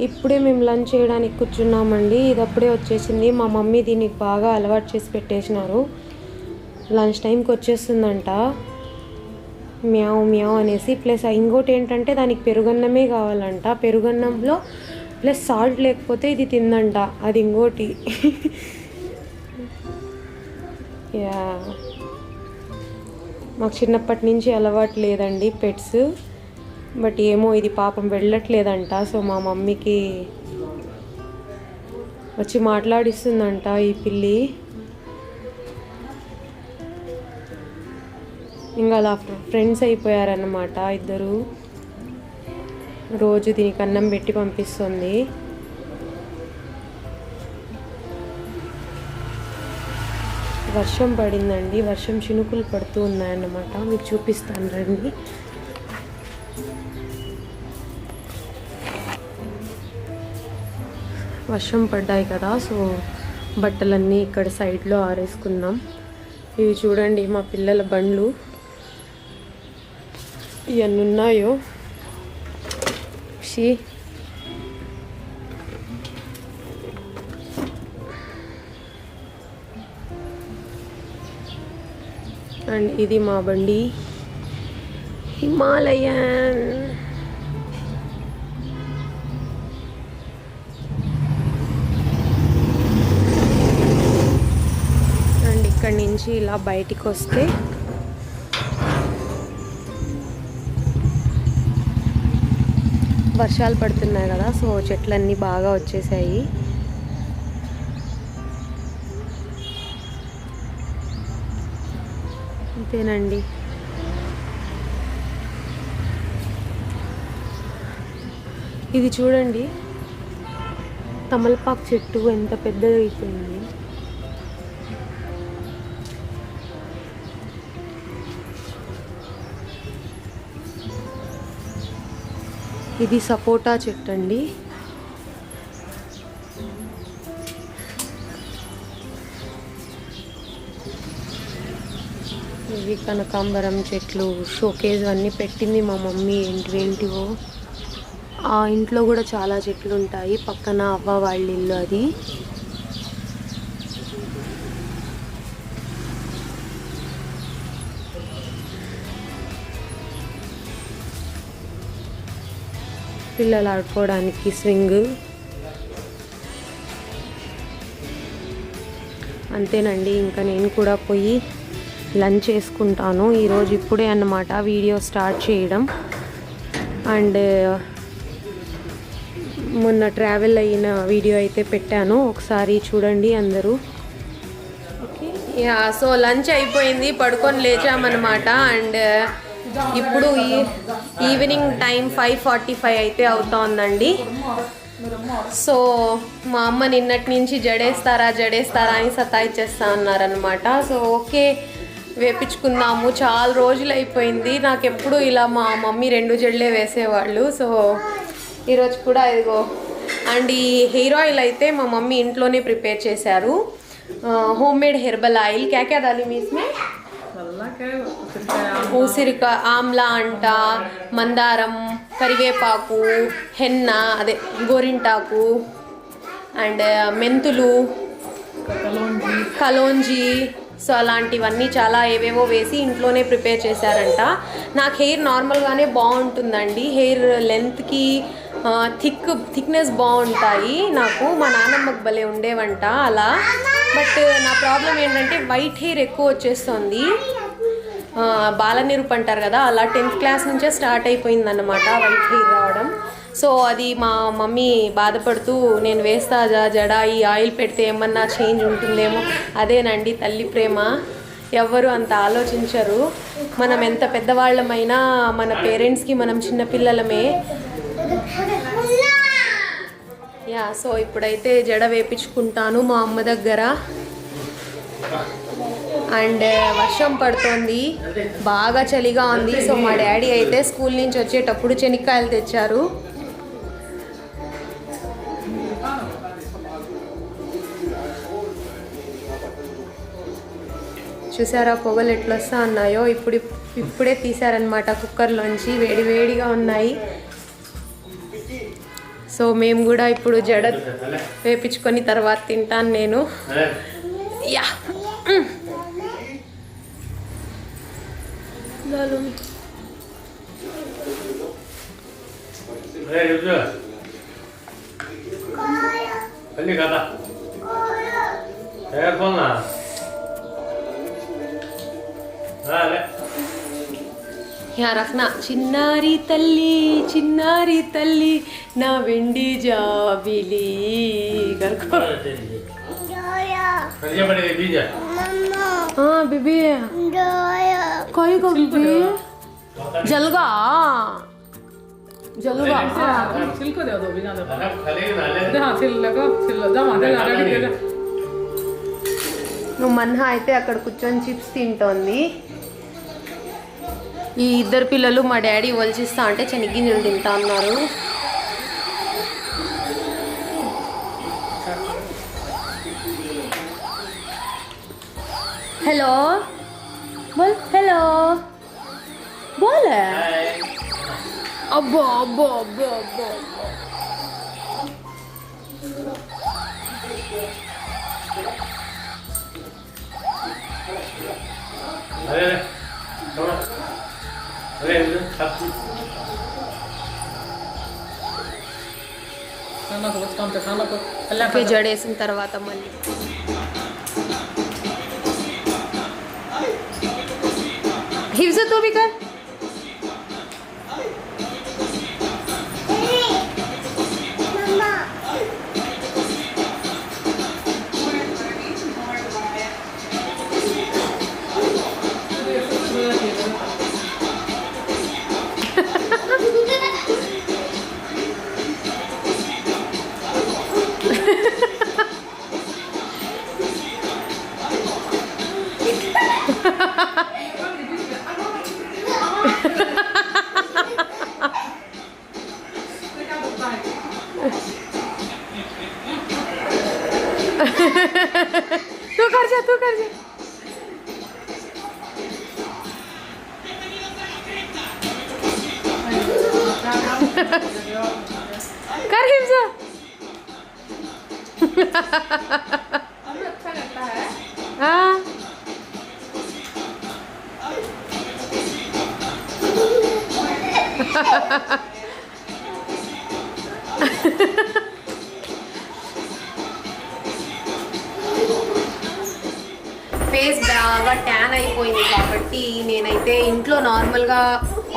ఇప్పుడే మేము లంచ్ చేయడానికి కూర్చున్నామండి. ఇది అప్పుడే వచ్చేసింది. మా మమ్మీ దీనికి బాగా అలవాటు చేసి పెట్టేసినారు. లంచ్ టైంకి వచ్చేస్తుందంట. మ్యావ్ మ్యావ్ అనేసి. ప్లస్ ఇంకోటి ఏంటంటే దానికి పెరుగన్నమే కావాలంట. పెరుగన్నంలో ప్లస్ సాల్ట్ లేకపోతే ఇది తిందంట. అది ఇంకోటి. యా. మాకు చిన్నప్పటి నుంచి అలవాటు లేదండి పెట్స్. బట్ ఏమో ఇది పాపం వెళ్ళట్లేదంట. సో మా మమ్మీకి వచ్చి మాట్లాడిస్తుందంట ఈ పిల్లి. ఇంకా అలా ఫ్రెండ్స్ అయిపోయారన్నమాట ఇద్దరు. రోజు దీనికి అన్నం పెట్టి పంపిస్తుంది. వర్షం పడిందండి. వర్షం చినుకులు పడుతూ ఉన్నాయన్నమాట. మీకు చూపిస్తాను రండి. వర్షం పడ్డాయి కదా సో బట్టలన్నీ ఇక్కడ సైడ్లో ఆరేసుకున్నాం ఇవి చూడండి మా పిల్లల బండ్లు. ఇవన్నీ ఉన్నాయో? షీ అండ్ ఇది మా బండి. హిమాలయన్ అండ్ ఇక్కడి నుంచి ఇలా బయటికి వస్తే వర్షాలు పడుతున్నాయి కదా సో చెట్లన్నీ బాగా వచ్చేసాయి. అంతేనండి ఇది చూడండి తమలపాకు చెట్టు ఎంత పెద్దగా అయిపోయింది ఇది సపోటా చెట్టు అండి ఇవి కనకాంబరం చెట్లు షోకేజ్ అన్నీ పెట్టింది మా మమ్మీ. ఏంటివేంటివో? ఆ ఇంట్లో కూడా చాలా చెట్లు ఉంటాయి పక్కన అవ్వ వాళ్ళ ఇల్లు అది. పిల్లలు ఆడుకోవడానికి స్వింగ్. అంతేనండి ఇంకా నేను కూడా పోయి లంచ్ చేసుకుంటాను. ఈరోజు ఇప్పుడే అన్నమాట వీడియో స్టార్ట్ చేయడం. అండ్ మొన్న ట్రావెల్ అయిన వీడియో అయితే పెట్టాను. ఒకసారి చూడండి అందరూ. యా సో లంచ్ అయిపోయింది పడుకొని లేచామన్నమాట. అండ్ ఇప్పుడు ఈ evening time five forty five అయితే అవుతోందండి. సో మా అమ్మ నిన్నటి నుంచి జడేస్తారా జడేస్తారా అని సతాయిచ్చేస్తా ఉన్నారనమాట సో ఓకే వేపించుకుందాము. చాలా రోజులు అయిపోయింది. నాకు ఎప్పుడు ఇలా మా మమ్మీ రెండు జడలే వేసేవాళ్ళు. సో ఈరోజు కూడా ఇదిగో. అండ్ ఈ హెయిర్ ఆయిల్ అయితే మా మమ్మీ ఇంట్లోనే ప్రిపేర్ చేశారు. Home made herbal oil. క్యా మీస్మే ఊసిరికాయ ఉసిరిక ఆమ్లా అంట మందారం కరివేపాకు హెన్న అదే గోరింటాకు అండ్ మెంతులు కలోంజీ. సో అలాంటివన్నీ చాలా ఏవేవో వేసి ఇంట్లోనే ప్రిపేర్ చేశారంట. నాకు హెయిర్ నార్మల్గానే బాగుంటుందండి. హెయిర్ లెంత్కి థిక్ థిక్నెస్ బాగుంటాయి. నాకు మా నాన్నమ్మకు భలే ఉండేవంట అలా. బట్ నా ప్రాబ్లం ఏంటంటే వైట్ హెయిర్ ఎక్కువ వచ్చేస్తుంది. బాలనిరూప్ అంటారు కదా అలా టెన్త్ క్లాస్ నుంచే స్టార్ట్ అయిపోయిందన్నమాట వైట్ హెయిర్ రావడం. సో అది మా మమ్మీ బాధపడుతూ నేను వేస్తా జా జడ ఈ ఆయిల్ పెడితే ఏమన్నా చేంజ్ ఉంటుందేమో? అదేనండి తల్లి ప్రేమ. ఎవ్వరు అంత ఆలోచించరు. మనం ఎంత పెద్దవాళ్ళమైనా మన పేరెంట్స్కి మనం చిన్నపిల్లలమే యా సో ఇప్పుడైతే జడ వేపించుకుంటాను మా అమ్మ దగ్గర. అండ్ వర్షం పడుతోంది. బాగా చలిగా ఉంది. సో మా డాడీ అయితే స్కూల్ నుంచి వచ్చేటప్పుడు చెనిక్కాయలు తెచ్చారు. చూసారా పొగలు ఎట్లా వస్తా ఉన్నాయో ఇప్పుడు ఇప్పుడే తీసారనమాట కుక్కర్లోంచి. వేడి వేడిగా ఉన్నాయి. సో మేము కూడా ఇప్పుడు జడ వేపించుకొని తర్వాత తింటాను నేను. Yeah. Lalun. Hey, Yuzu. 빨리 가자. 에어컨 나. 나래. Yeah రక్న చిన్నారి తల్లి చిన్నారి తల్లి నా వెండి జాబిలి కనుకో బీజ బిబి कोई को बिबी जलगा जलगा छिलको दे दो बिना दो ఖాళీ నాలే दे हाँ छिल लगा छिल दो माथे ला रेडी दे दे నువ్వు మన్హా అయితే అక్కడ కూర్చొని చిప్స్ తింటోంది ఈ ఇద్దరు పిల్లలు మా డాడీ ఒలిచిస్తా అంటే శనగ్గింజలు తింటా ఉన్నారు हेलो बोल हेलो बोल। अबो अबो अबो अबो अरे खाना तो खाना तो अल्लाह जड़े सिंह मल्ली हिवजत मी का तू कर जा तू कर जा कर हिमजा हाँ ఫేస్ నార్మల్గా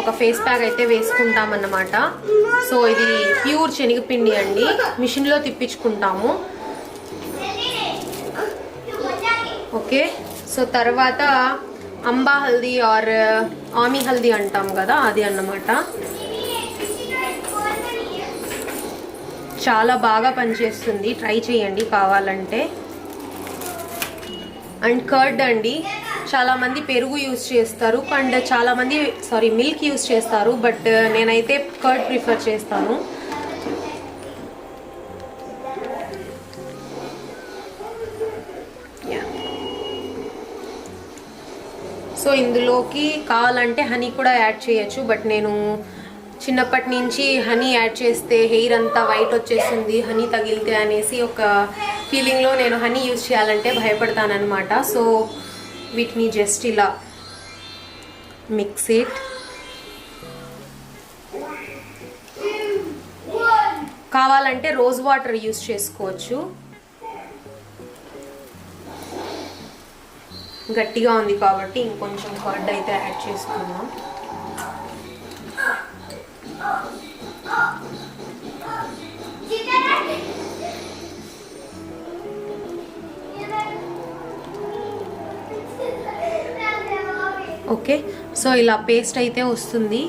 ఒక ఫేస్ ప్యాక్ అయితే వేసుకుంటామన్నమాట. సో ఇది ప్యూర్ శనగపిండి అండి. మిషన్లో తిప్పించుకుంటాము. ఓకే. సో తర్వాత అంబా హల్దీ ఆర్ ఆమి హల్దీ అంటాం కదా అది అన్నమాట. చాలా బాగా పనిచేస్తుంది. ట్రై చేయండి కావాలంటే. అండ్ కర్డ్ అండి. చాలామంది పెరుగు యూస్ చేస్తారు. అండ్ చాలామంది సారీ మిల్క్ యూస్ చేస్తారు. బట్ నేనైతే కర్డ్ ప్రిఫర్ చేస్తాను. సో ఇందులోకి కావాలంటే హనీ కూడా యాడ్ చేయొచ్చు. బట్ నేను చిన్నప్పటి నుంచి హనీ యాడ్ చేస్తే హెయిర్ అంతా వైట్ వచ్చేస్తుంది హనీ తగిలితే అనేసి ఒక ఫీలింగ్లో నేను హనీ యూజ్ చేయాలంటే భయపడతానమాట సో వీటిని జస్ట్ ఇలా మిక్స్ ఇట్ కావాలంటే రోజ్ వాటర్ యూజ్ చేసుకోవచ్చు. గట్టిగా ఉంది కాబట్టి ఇంకొంచెం కర్డ్ అయితే యాడ్ చేసుకుందాం. ఓకే? సో ఇలా పేస్ట్ అయితే వస్తుంది.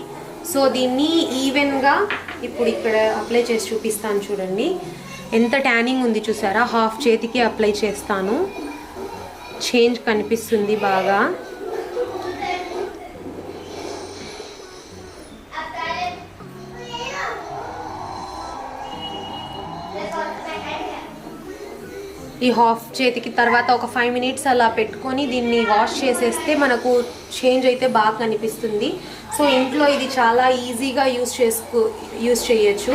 సో దీన్ని ఈవెన్గా ఇప్పుడు ఇక్కడ అప్లై చేసి చూపిస్తాను చూడండి. ఎంత ట్యానింగ్ ఉంది చూసారా? హాఫ్ చేతికి అప్లై చేస్తాను. చేంజ్ కనిపిస్తుంది బాగా. ఈ హాఫ్ చేతికి తర్వాత ఒక ఫైవ్ మినిట్స్ అలా పెట్టుకొని దీన్ని వాష్ చేసేస్తే మనకు చేంజ్ అయితే బాగా కనిపిస్తుంది. సో ఇంట్లో ఇది చాలా ఈజీగా యూస్ చేసుకో యూస్ చేయొచ్చు.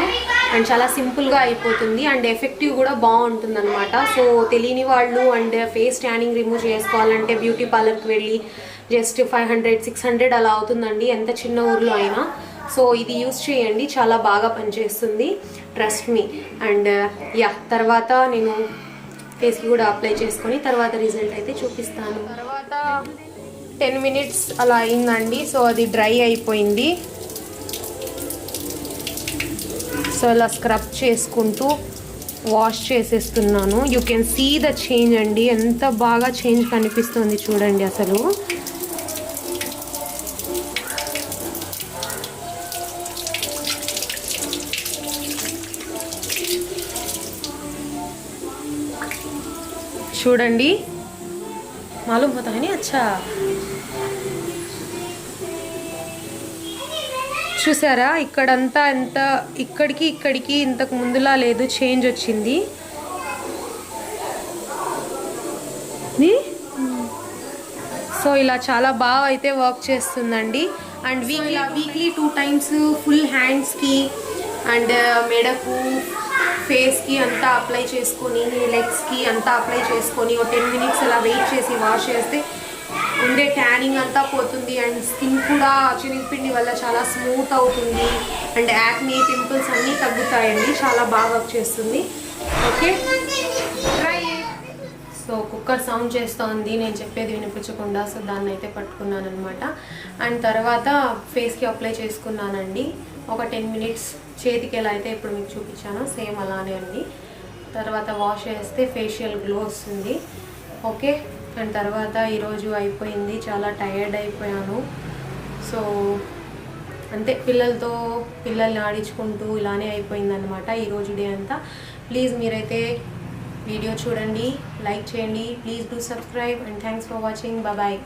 అండ్ చాలా సింపుల్గా అయిపోతుంది. అండ్ ఎఫెక్టివ్ కూడా బాగుంటుంది అనమాట సో తెలియని వాళ్ళు అండ్ ఫేస్ ట్యానింగ్ రిమూవ్ చేసుకోవాలంటే బ్యూటీ పార్లర్కి వెళ్ళి just five hundred six hundred అలా అవుతుందండి. ఎంత చిన్న ఊర్లో అయినా. సో ఇది యూస్ చేయండి. చాలా బాగా పనిచేస్తుంది. ట్రస్ట్ మీ అండ్ యా తర్వాత నేను ఫేస్కి కూడా అప్లై చేసుకొని తర్వాత రిజల్ట్ అయితే చూపిస్తాను. తర్వాత టెన్ మినిట్స్ అలా అయిందండి. సో అది డ్రై అయిపోయింది. సో ఇలా స్క్రబ్ చేసుకుంటూ వాష్ చేసేస్తున్నాను. You can see the change అండి. ఎంత బాగా చేంజ్ కనిపిస్తుంది చూడండి అసలు. చూడండి. మాలూమ్ హై నీ అచ్చా. చూసారా ఇక్కడంతా ఎంత ఇక్కడికి ఇక్కడికి ఇంతకు ముందులా లేదు చేంజ్ వచ్చింది? సో ఇలా చాలా బాగా అయితే వర్క్ చేస్తుందండి. And weekly weekly two times full హ్యాండ్స్కి అండ్ మెడకు ఫేస్కి అంతా అప్లై చేసుకొని లెగ్స్కి అంతా అప్లై చేసుకొని ఒక టెన్ మినిట్స్ అలా వెయిట్ చేసి వాష్ చేస్తే ఉండే ట్యానింగ్ అంతా పోతుంది అండ్ స్కిన్ కూడా చినిగిపిండి వల్ల చాలా స్మూత్ అవుతుంది. అండ్ యాక్నీ పింపుల్స్ అన్నీ తగ్గుతాయండి. చాలా బాగా వర్క్ చేస్తుంది. Okay? Try so cooker sound చేస్తోంది. నేను చెప్పేది వినిపించకుండా సో దాన్ని అయితే పట్టుకున్నాను అనమాట అండ్ తర్వాత ఫేస్కి అప్లై చేసుకున్నానండి. ఒక టెన్ మినిట్స్ చేతికి ఎలా అయితే ఇప్పుడు మీకు చూపించానో. సేమ్ అలానే అండి తర్వాత వాష్ చేస్తే ఫేషియల్ గ్లో వస్తుంది. ఓకే? అండ్ తర్వాత ఈరోజు అయిపోయింది. చాలా టయర్డ్ అయిపోయాను. సో అంతే. పిల్లలతో పిల్లల్ని ఆడించుకుంటూ ఇలానే అయిపోయిందనమాట ఈరోజు డే అంతా. ప్లీజ్ మీరైతే వీడియో చూడండి లైక్ చేయండి. Please do subscribe and thanks for watching bye